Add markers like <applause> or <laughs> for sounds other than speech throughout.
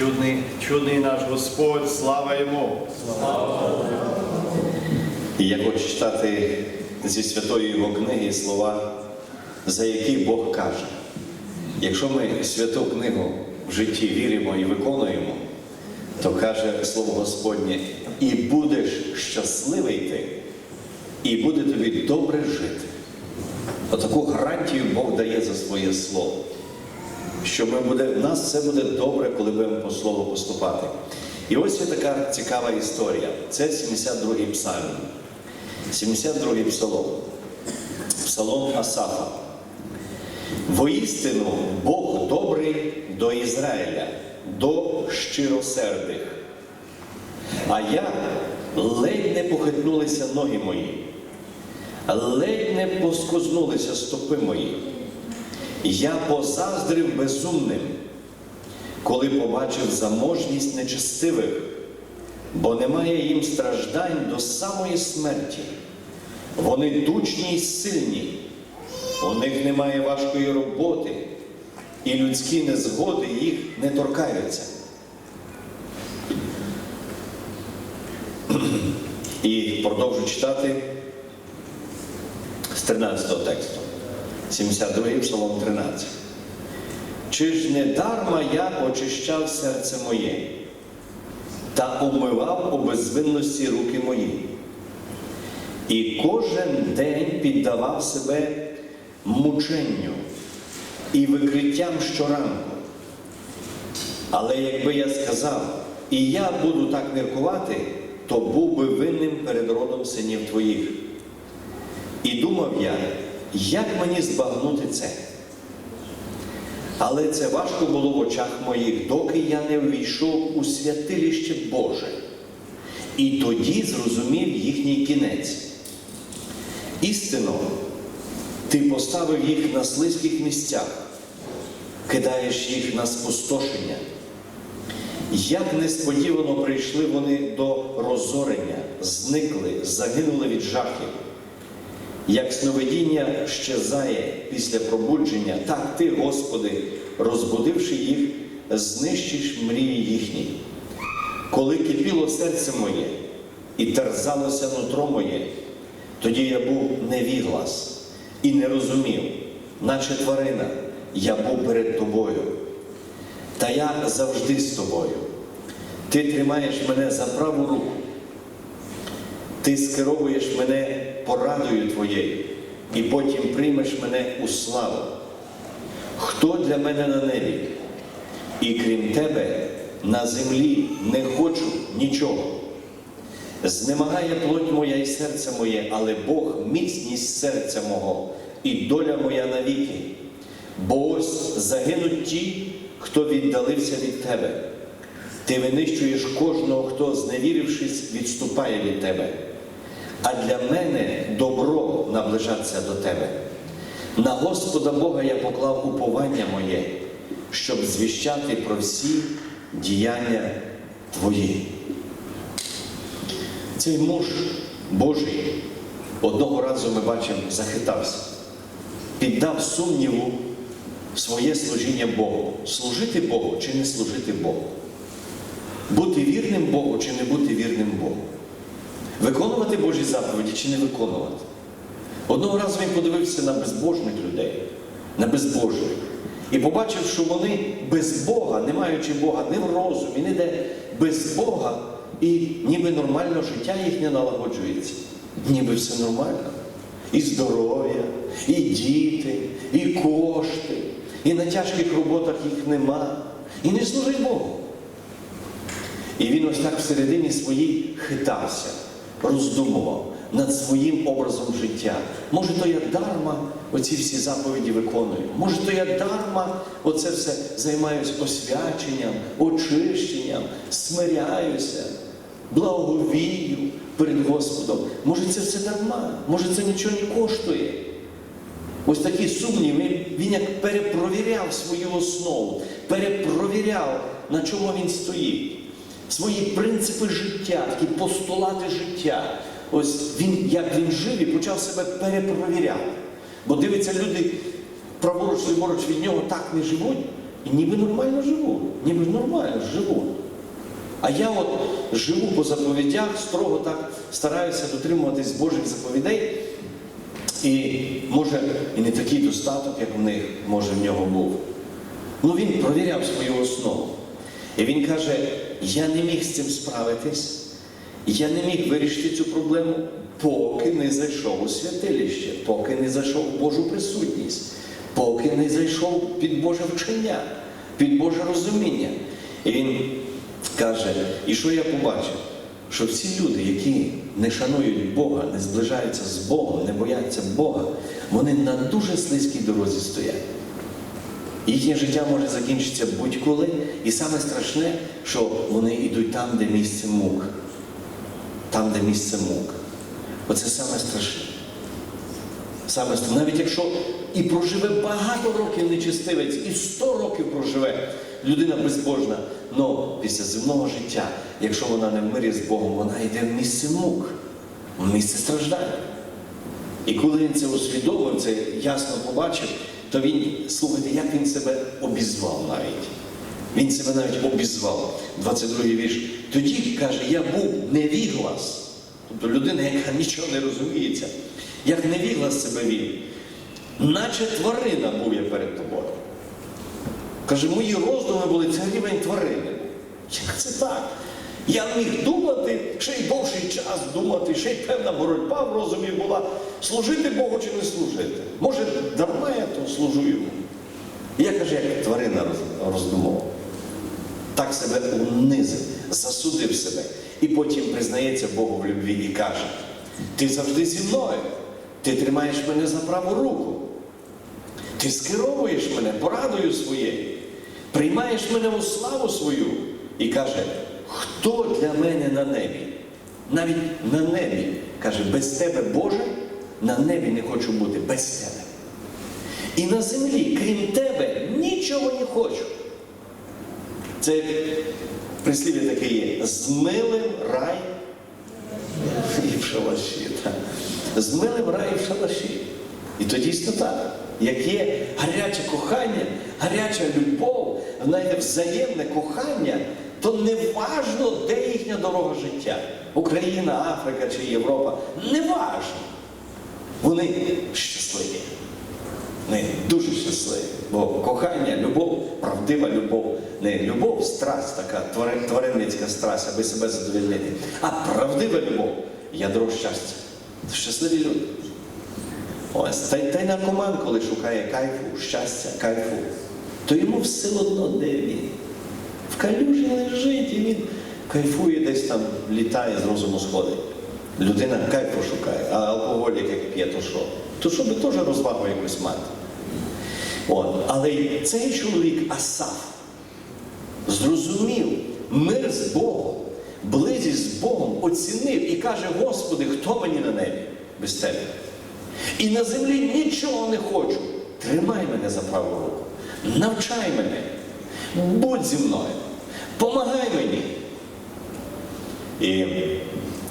Чудний, чудний наш Господь, слава йому! І я хочу читати зі святої його книги слова, за які Бог каже. Якщо ми святу книгу в житті віримо і виконуємо, то каже Слово Господнє, і будеш щасливий ти, і буде тобі добре жити. Отаку гарантію Бог дає за своє слово. Що ми буде, в нас все буде добре, коли будемо по слову поступати. І ось є така цікава історія. Це 72-й псалм. 72-й псалом. Псалом Асафа. Воістину Бог добрий до Ізраїля, до щиросердих. А я ледь не похитнулися ноги мої, ледь не поскознулися стопи мої. Я позаздрив безумним, коли побачив заможність нечестивих, бо немає їм страждань до самої смерті. Вони тучні й сильні, у них немає важкої роботи, і людські незгоди їх не торкаються. І продовжу читати з 13 тексту. 72 Псалом 13. Чи ж не дарма я очищав серце моє та умивав у безвинності руки мої, і кожен день піддавав себе мученню і викриттям щоранку. Але якби я сказав, і я буду так міркувати, то був би винним перед родом синів твоїх. І думав я, як мені збагнути це? Але це важко було в очах моїх, доки я не увійшов у святилище Боже. І тоді зрозумів їхній кінець. Істинно, ти поставив їх на слизьких місцях, кидаєш їх на спустошення. Як несподівано прийшли вони до розорення, зникли, загинули від жахів. Як сновидіння щезає після пробудження, так ти, Господи, розбудивши їх, знищиш мрії їхні. Коли кипіло серце моє і терзалося нутро моє, тоді я був невіглас і не розумів, наче тварина, я був перед тобою. Та я завжди з тобою. Ти тримаєш мене за праву руку. Ти скеровуєш мене порадою Твоєю, і потім приймеш мене у славу. Хто для мене на небі? І крім тебе на землі не хочу нічого. Знемагає плоть моя і серце моє, але Бог міцність серця мого і доля моя навіки. Бо ось загинуть ті, хто віддалився від тебе. Ти винищуєш кожного, хто, зневірившись, відступає від тебе. А для мене добро наближатися до тебе. На Господа Бога я поклав уповання моє, щоб звіщати про всі діяння Твої. Цей муж Божий одного разу ми бачимо, захитався, піддав сумніву своє служіння Богу. Служити Богу чи не служити Богу? Бути вірним Богу чи не бути вірним Богу? Виконувати Божі заповіді чи не виконувати? Одного разу він подивився на безбожних людей, на безбожних, і побачив, що вони без Бога, не маючи Бога ні в розумі, ніде без Бога, і ніби нормально життя їхнє налагоджується. Ніби все нормально. І здоров'я, і діти, і кошти, і на тяжких роботах їх нема. І не служить Богу. І він ось так всередині своїй хитався, роздумував над своїм образом життя. Може, то я дарма оці всі заповіді виконую. Може, то я дарма оце все займаюся освяченням, очищенням, смиряюся, благовію перед Господом. Може, це все дарма, може це нічого не коштує. Ось такі сумніви, він як перепровіряв свою основу, перепровіряв, на чому він стоїть. Свої принципи життя, такі постулати життя. Ось він, як він жив і почав себе перепровіряти. Бо дивиться, люди праворуч, ліворуч від нього так не живуть, і ніби нормально живу, ніби нормально живу. А я от живу по заповідях, строго так стараюся дотримуватись Божих заповідей. І може і не такий достаток, як в них, може в нього був. Ну він провіряв свою основу. І він каже: я не міг з цим справитись, я не міг вирішити цю проблему, поки не зайшов у святилище, поки не зайшов в Божу присутність, поки не зайшов під Боже вчення, під Боже розуміння. І він каже, і що я побачив? Що всі люди, які не шанують Бога, не зближаються з Богом, не бояться Бога, вони на дуже слизькій дорозі стоять. Їхнє життя може закінчитися будь-коли, і саме страшне, що вони йдуть там, де місце мук. Там, де місце мук. Оце саме страшне. Саме страшне. Навіть якщо і проживе багато років нечистивець, і 100 років проживе людина безбожна, але після земного життя, якщо вона не в мирі з Богом, вона йде в місце мук, в місце страждання. І коли він це усвідомив, це ясно побачив, то він, слухайте, як він себе обізвав навіть. Він себе навіть обізвав. 22-й вірш. Тоді, каже, я був невіглас. Тобто людина, яка <laughs> нічого не розуміється, як невіглас себе вів. Наче тварина був я перед тобою. Каже, мої роздуми були це рівень тварини. Як це так? Я міг думати, ще й довший час думати, ще й певна боротьба в розумі була, служити Богу чи не служити. Може, дарма я то служу йому. І я каже, як тварина роз- роздумував. Так себе унизив, засудив себе. І потім признається Богу в любві і каже: Ти завжди зі мною, ти тримаєш мене за праву руку. Ти скеровуєш мене порадою своєю, приймаєш мене у славу свою і каже, хто для мене на небі? Навіть на небі. Каже, без тебе, Боже, на небі не хочу бути, без тебе. І на землі, крім тебе, нічого не хочу. Це прислів'я таке є. Змилим рай і в шалаші. Змилим рай в шалаші. І то дійсно так. Як є гаряче кохання, гаряча любов, знаєте, взаємне кохання, то не важно, де їхня дорога життя. Україна, Африка чи Європа. Не важно. Вони щасливі. Вони дуже щасливі. Бо кохання, любов, правдива любов, не любов, страсть, така тваринницька страсть, аби себе задовольнити, а правдива любов ядро щастя. Щасливі люди. Ось, та, й- та й наркоман, коли шукає кайфу, щастя, кайфу, то йому все одно де він. В калюжі лежить, і він кайфує десь там, літає, з розуму сходить. Людина кайфу шукає, а алкоголік як п'є, то що? То що би теж розвагу якусь мати. От. Але цей чоловік Асаф зрозумів мир з Богом, близість з Богом, оцінив і каже: Господи, хто мені на небі без тебе? І на землі нічого не хочу. Тримай мене за праву руку, навчай мене, будь зі мною, помагай мені. І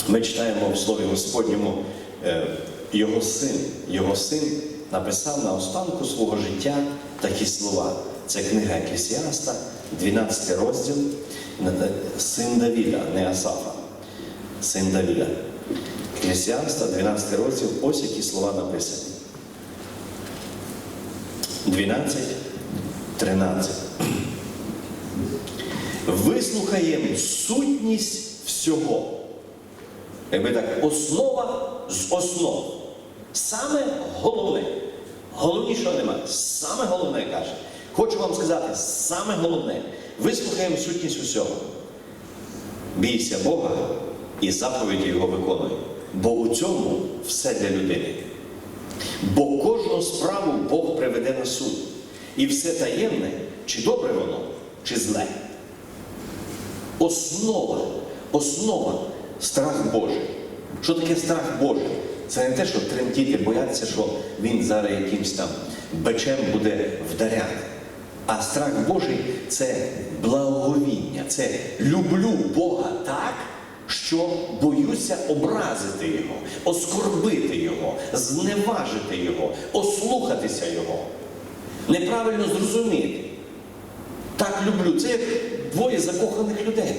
ми читаємо в Слові Господньому, е, його син, його син написав на останку свого життя такі слова. Це книга Еклесіаста, 12 розділ, син Давіда, не Асафа, син Давіда. Еклесіаста, 12 розділ, ось які слова написані. 12, 13. Вислухаємо сутність всього. Якби так, основа з основ. Саме головне. Головнішого немає. Саме головне каже. Хочу вам сказати, саме головне. Вислухаємо сутність усього. Бійся Бога і заповіді Його виконуй. Бо у цьому все для людини. Бо кожну справу Бог приведе на суд. І все таємне, чи добре воно, чи зле. Основа, основа страх Божий. Що таке страх Божий? Це не те, що тремтіти, боятися, що він зараз якимсь там бичем буде вдаряти. А страх Божий це благовіння, це люблю Бога так, що боюся образити Його, оскорбити Його, зневажити Його, ослухатися Його, неправильно зрозуміти. так люблю. Це як двоє закоханих людей.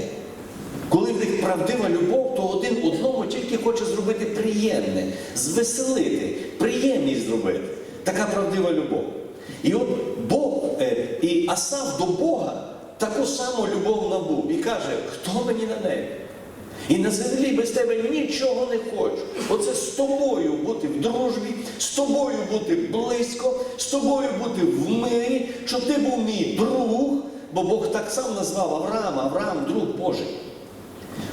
Правдива любов, то один одному тільки хоче зробити приємне, звеселити, приємність зробити. Така правдива любов. І от Бог, е, і Асав до Бога таку саму любов набув і каже, хто мені на небі? І на землі без тебе нічого не хочу. Оце з тобою бути в дружбі, з тобою бути близько, з тобою бути в мирі, щоб ти був мій друг, бо Бог так сам назвав Авраама, Авраам друг Божий.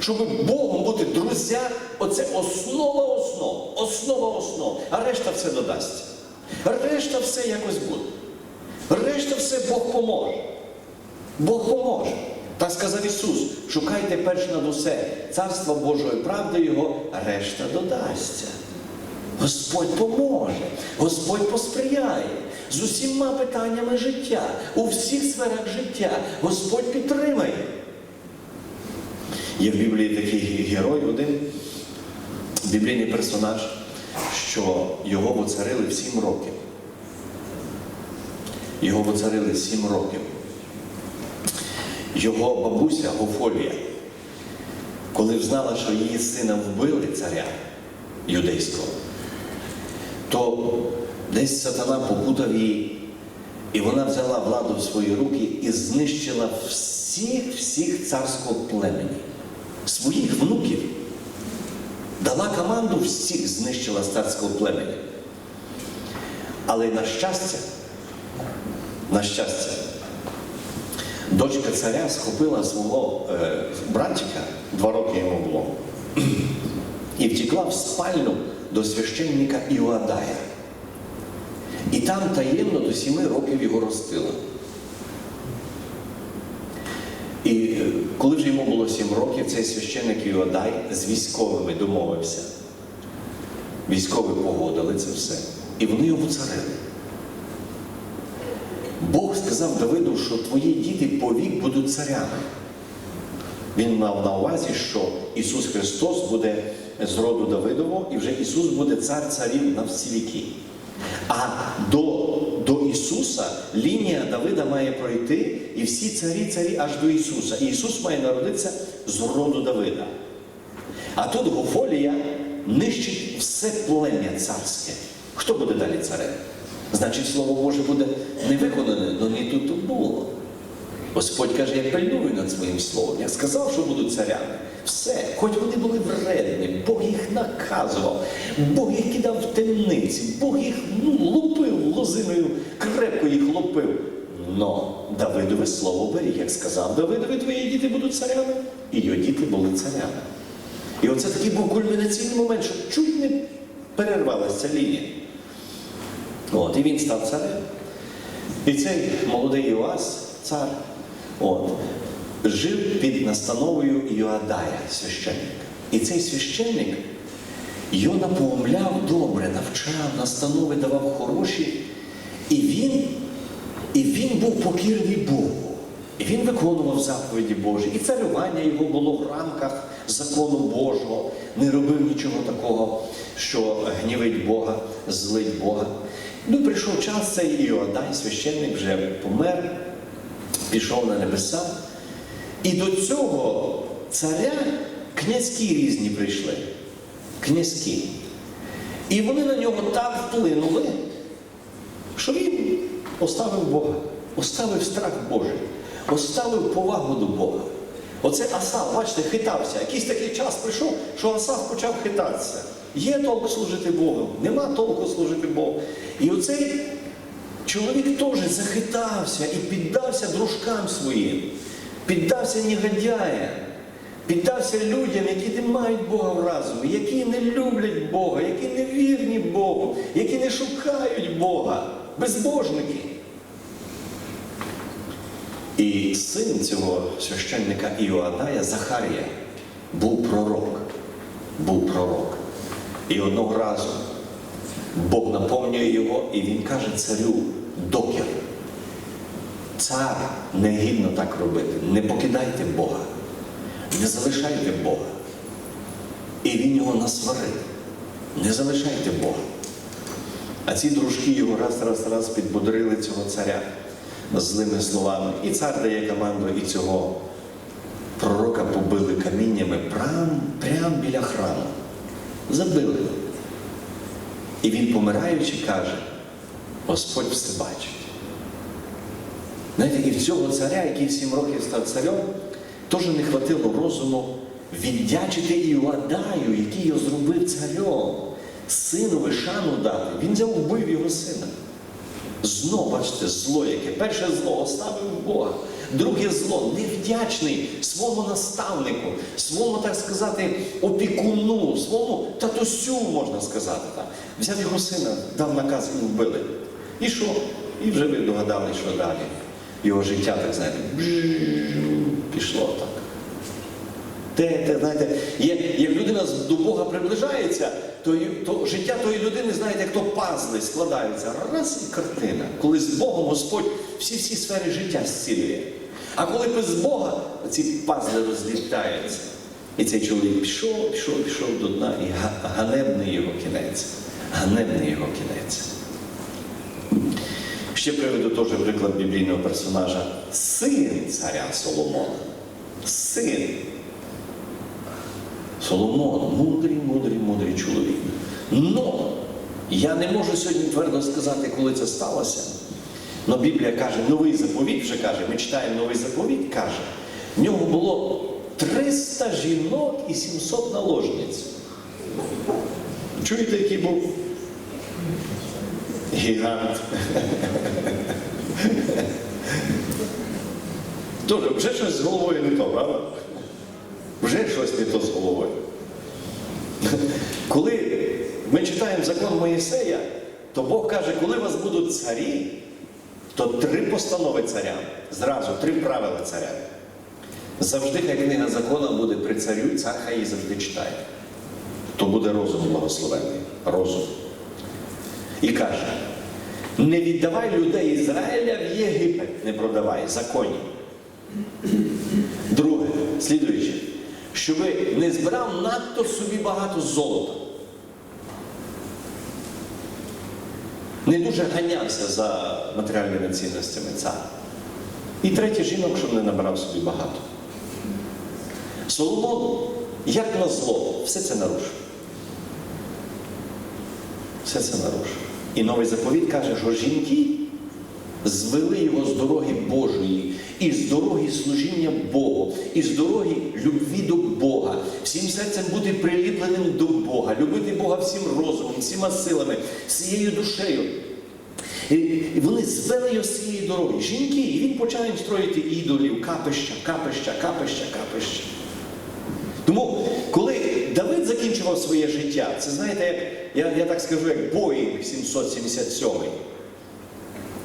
Щоб Богом бути друзя, оце основа основ, основа основ, а решта все додасться. Решта все якось буде. Решта все Бог поможе. Бог поможе. Так сказав Ісус, шукайте перш над усе царство Божої правди Його, решта додасться. Господь поможе, Господь посприяє з усіма питаннями життя, у всіх сферах життя. Господь підтримає. Є в Біблії такий герой один, біблійний персонаж, що його воцарили в сім років. Його воцарили сім років. Його бабуся Гофолія, коли знала, що її сина вбили царя юдейського, то десь сатана попутав її, і вона взяла владу в свої руки і знищила всіх всіх царського племені, своїх внуків. Дала команду, всіх знищила з царського племені. Але на щастя, на щастя, дочка царя схопила свого е, братчика, два роки йому було, і втекла в спальню до священника Іоадая. І там таємно до сіми років його ростила. І е, коли вже йому було сім років, цей священник Іодай з військовими домовився. Військові погодили це все. І вони його царили. Бог сказав Давиду, що твої діти повік будуть царями. Він мав на увазі, що Ісус Христос буде з роду Давидового, і вже Ісус буде цар царів на всі віки. А до Ісуса лінія Давида має пройти, і всі царі царі аж до Ісуса. І Ісус має народитися з роду Давида. А тут Гофолія нищить все плем'я царське. Хто буде далі царем? Значить, Слово Боже буде не виконане, але не тут було. Господь каже, я пильную над своїм словом. Я сказав, що будуть царями. Все, хоч вони були вредні, Бог їх наказував, Бог їх кидав в темниці, Бог їх ну, лупив лозиною, крепко їх лупив. Но Давидове слово беріг, як сказав Давидові, твої діти будуть царями, і його діти були царями. І оце такий був кульмінаційний момент, що чуть не перервалася лінія. От, і він став царем. І цей молодий Іоас, цар, от, жив під настановою Йоадая, священника. І цей священник його напомляв добре, навчав, настанови давав хороші. І він, і він був покірний Богу. І він виконував заповіді Божі. І царювання його було в рамках закону Божого, не робив нічого такого, що гнівить Бога, злить Бога. Ну, прийшов час цей Іодай, священник вже помер, пішов на небеса. І до цього царя князькі різні прийшли. Князькі. І вони на нього так вплинули, що він оставив Бога, оставив страх Божий, оставив повагу до Бога. Оце Асав, бачите, хитався. Якийсь такий час прийшов, що Асав почав хитатися. Є толк служити Богу, нема толку служити Богу. І оцей чоловік теж захитався і піддався дружкам своїм, піддався негодяям, піддався людям, які не мають Бога в разумі, які не люблять Бога, які не вірні Богу, які не шукають Бога, безбожники. І син цього священника Іоадая, Захарія, був пророк. Був пророк. І одного разу Бог наповнює його, і він каже царю. Цар не гідно так робити. Не покидайте Бога, не залишайте Бога. І він його насварив. Не залишайте Бога. А ці дружки його раз, раз, раз підбодрили цього царя. злими словами. І цар дає команду, і цього пророка побили каміннями прямо прям біля храму. Забили. І він, помираючи, каже, Господь все бачить. Знаєте, і в цього царя, який сім років став царем, теж не хватило розуму віддячити Іладаю, який його зробив царем, синові шану дати. Він взяв вбив його сина. Знов, бачите, зло яке. Перше зло оставив Бога. Друге зло невдячний своєму наставнику, своєму, так сказати, опікуну, своєму татусю, можна сказати. Так. Взяв його сина, дав наказ і вбили. І що? І вже ви догадали, що далі. Його життя, так знаєте, пішло так. Те, те, знаєте, як, як людина до Бога приближається, то, то життя тої людини, знаєте, як то пазли складаються. Раз і картина. Коли з Богом Господь всі-всі сфери життя зцілює. А коли без Бога, ці пазли розлітаються. І цей чоловік пішов, пішов, пішов до дна, і ганебний його кінець. Ганебний його кінець. Ще приведу теж приклад біблійного персонажа. Син царя Соломона. Син. Соломон, мудрий, мудрий, мудрий чоловік. Но я не можу сьогодні твердо сказати, коли це сталося. Но Біблія каже, новий заповіт вже каже, ми читаємо новий заповіт, каже, в нього було 300 жінок і 700 наложниць. Чуєте, який був гігант? Тоже, вже щось з головою не то, правда? Вже щось не то з головою. Коли ми читаємо закон Моїсея, то Бог каже, коли вас будуть царі, то три постанови царя, зразу три правила царя. Завжди хай книга закону буде при царю, цар хай її завжди читає. То буде розум благословений. Розум. І каже: не віддавай людей Ізраїля в Єгипет, не продавай, законі. Друге, слідуюче, щоби не збирав надто собі багато золота. Не дуже ганявся за матеріальними цінностями цар. І третє жінок, щоб не набрав собі багато. Соломон, як на зло, все це нарушив. Все це нарушив. І новий заповіт каже, що жінки звели його з дороги Божої, і з дороги служіння Богу, і з дороги любві до Бога, всім серцем бути приліпленим до Бога, любити Бога всім розумом, всіма силами, всією душею. І вони звели його з цієї дороги. Жінки, і він почав їм строїти ідолів, капища, капища, капища, капища. Тому, коли Давид закінчував своє життя, це знаєте, як, я, я так скажу, як Боїнг 777.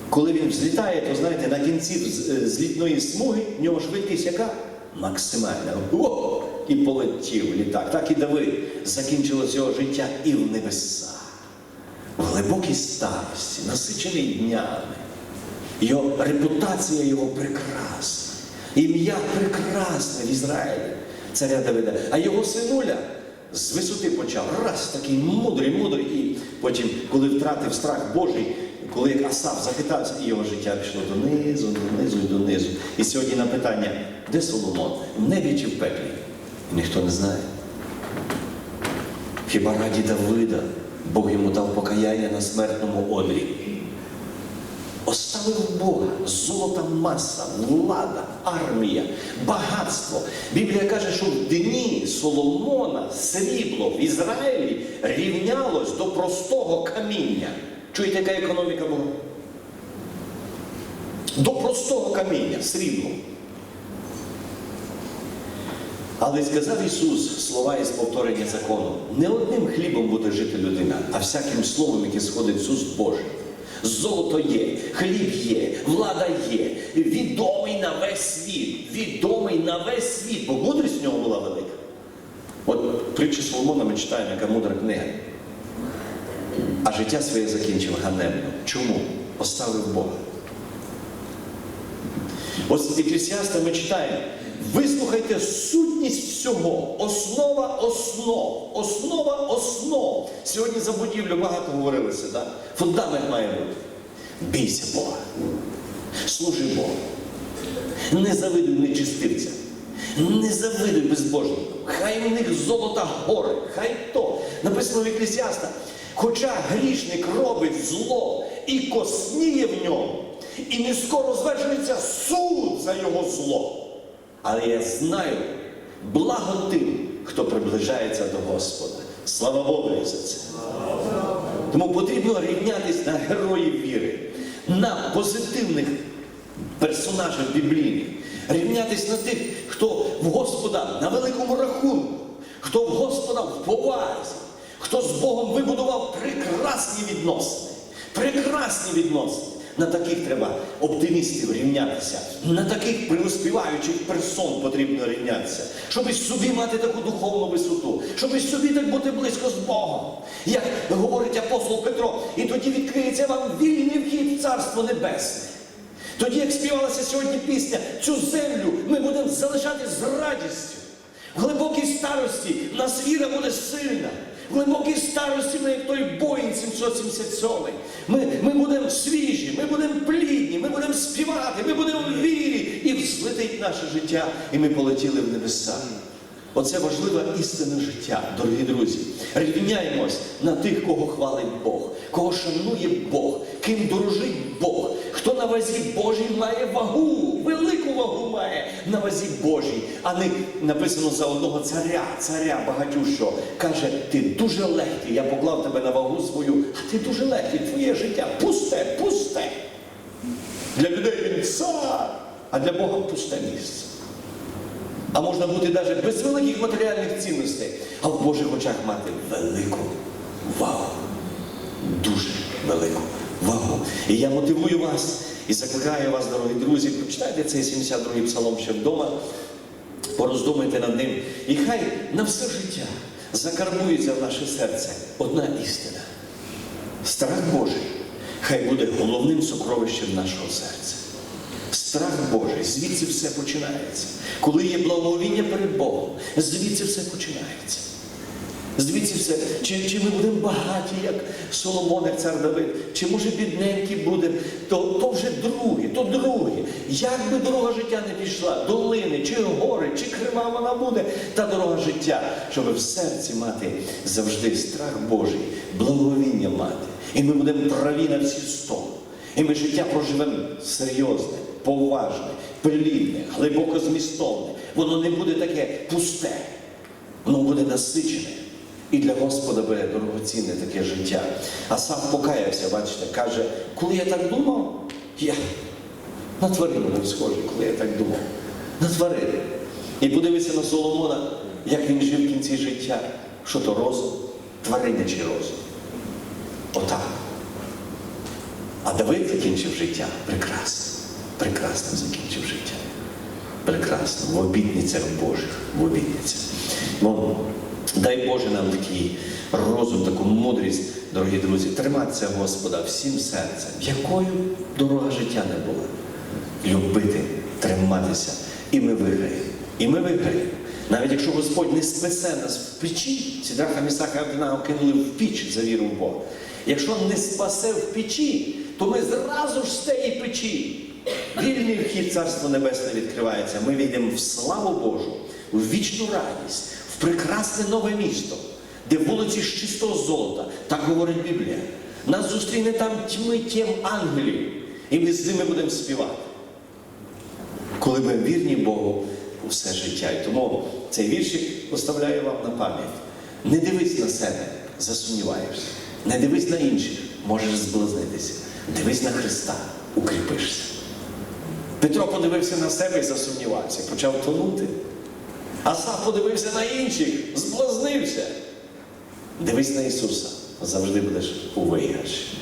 Коли він взлітає, то знаєте, на кінці злітної смуги в нього швидкість яка? Максимальна. О! І полетів літак. Так і Давид закінчилось його життя і в небеса, в глибокій старості, насичений днями. Його репутація його прекрасна. Ім'я прекрасне в Ізраїлі, царя Давида. А його синуля з висоти почав раз такий мудрий, мудрий, і потім, коли втратив страх Божий, коли як Асав захитався, і його життя пішло донизу, донизу і донизу. І сьогодні на питання, де Соломон? В небі чи в пеклі? Ніхто не знає. Хіба раді Давида Бог йому дав покаяння на смертному одрі? Оставив Бога, золота маса, влада, армія, багатство. Біблія каже, що в дні Соломона срібло в Ізраїлі рівнялось до простого каміння. Чуєте, яка економіка була? До простого каміння, срібло. Але сказав Ісус слова із повторення закону: не одним хлібом буде жити людина, а всяким словом, яке сходить з уст Божих. Золото є, хліб є, влада є, відомий на весь світ, відомий на весь світ, бо мудрість в нього була велика. От притчі Соломона ми читаємо, яка мудра книга. А життя своє закінчив ганебно. Чому? Оставив Бога. Ось з Еклесіаста ми читаємо. Вислухайте сутність всього, основа основ, основа основ. Сьогодні за будівлю багато говорилося, так? Фундамент має бути. Бійся Бога. Служи Богу. Не завидуй нечистивцям, не завидуй безбожникам. Хай у них золота гори, хай то. Написано в Еклесіаста, хоча грішник робить зло і косніє в ньому, і не скоро звершується суд за його зло. Але я знаю благо тим, хто приближається до Господа. Слава Богу за це. Тому потрібно рівнятись на героїв віри, на позитивних персонажів біблійних, рівнятись на тих, хто в Господа на великому рахунку, хто в Господа в повазі, хто з Богом вибудував прекрасні відносини. Прекрасні відносини. На таких треба оптимістів рівнятися, на таких преуспіваючих персон потрібно рівнятися, щоб собі мати таку духовну висоту, щоб собі так бути близько з Богом. Як говорить апостол Петро, і тоді відкриється вам вільний вхід в Царство Небесне. Тоді, як співалася сьогодні пісня, цю землю ми будемо залишати з радістю. В глибокій старості нас віра буде сильна. Глибокій старості ми, як той Боїн 777. Ми, ми будемо свіжі, ми будемо плідні, ми будемо співати, ми будемо в вірі. І взлетить наше життя, і ми полетіли в небеса. Оце важлива істина життя, дорогі друзі. Рівняємось на тих, кого хвалить Бог, кого шанує Бог, ким дорожить Бог, хто на вазі Божій має вагу, велику вагу має на вазі Божій, а не написано за одного царя, царя багатющого. Каже, ти дуже легкий, я поклав тебе на вагу свою, а ти дуже легкий, твоє життя пусте, пусте. Для людей він цар, а для Бога пусте місце. А можна бути навіть без великих матеріальних цінностей, а в Божих очах мати велику вагу. Дуже велику вагу. І я мотивую вас і закликаю вас, дорогі друзі, прочитайте цей 72-й псалом ще вдома, пороздумайте над ним. І хай на все життя закарбується в наше серце одна істина. Страх Божий хай буде головним сокровищем нашого серця. Страх Божий, звідси все починається. Коли є благовіння перед Богом, звідси все починається. Звідси все, чи, чи ми будемо багаті, як Соломон, як цар Давид, чи може бідненькі будемо, то, то вже друге, то друге. Як би дорога життя не пішла, долини, чи гори, чи крива вона буде, та дорога життя, щоб в серці мати завжди страх Божий, благовіння мати. І ми будемо праві на всі сто. І ми життя проживемо серйозне, поважне, плідне, глибоко змістовне. Воно не буде таке пусте, воно буде насичене. І для Господа буде дорогоцінне таке життя. А сам покаявся, бачите, каже, коли я так думав, я на тварину був схожий, коли я так думав. На тварину. І подивися на Соломона, як він жив в кінці життя. Що то розум? Тваринячий розум. Отак. А Давид закінчив життя прекрасно. Прекрасно закінчив життя. Прекрасно. В обітницях Божих. В обітницях. Ну, дай Боже нам такий розум, таку мудрість, дорогі друзі, триматися Господа всім серцем, якою дорога життя не була. Любити, триматися. І ми виграємо. І ми виграємо. Навіть якщо Господь не спасе нас в печі, Сідраха Місаха Абдинаго кинули в піч за віру в Бога. Якщо не спасе в печі, то ми зразу ж з тієї печі. Вільний вхід Царства Небесне відкривається. Ми війдемо в славу Божу, в вічну радість, в прекрасне нове місто, де вулиці з чистого золота, так говорить Біблія. Нас зустріне там тьми тєм ангелів, і ми з ними будемо співати коли ми вірні Богу у все життя. І тому цей віршик поставляю вам на пам'ять. Не дивись на себе, засумніваєшся. Не дивись на інших, можеш зблазнитися. Дивись на Христа, укріпишся. Петро подивився на себе і засумнівався, почав тонути. Асав подивився на інших, зблазнився. Дивись на Ісуса, завжди будеш у виграші.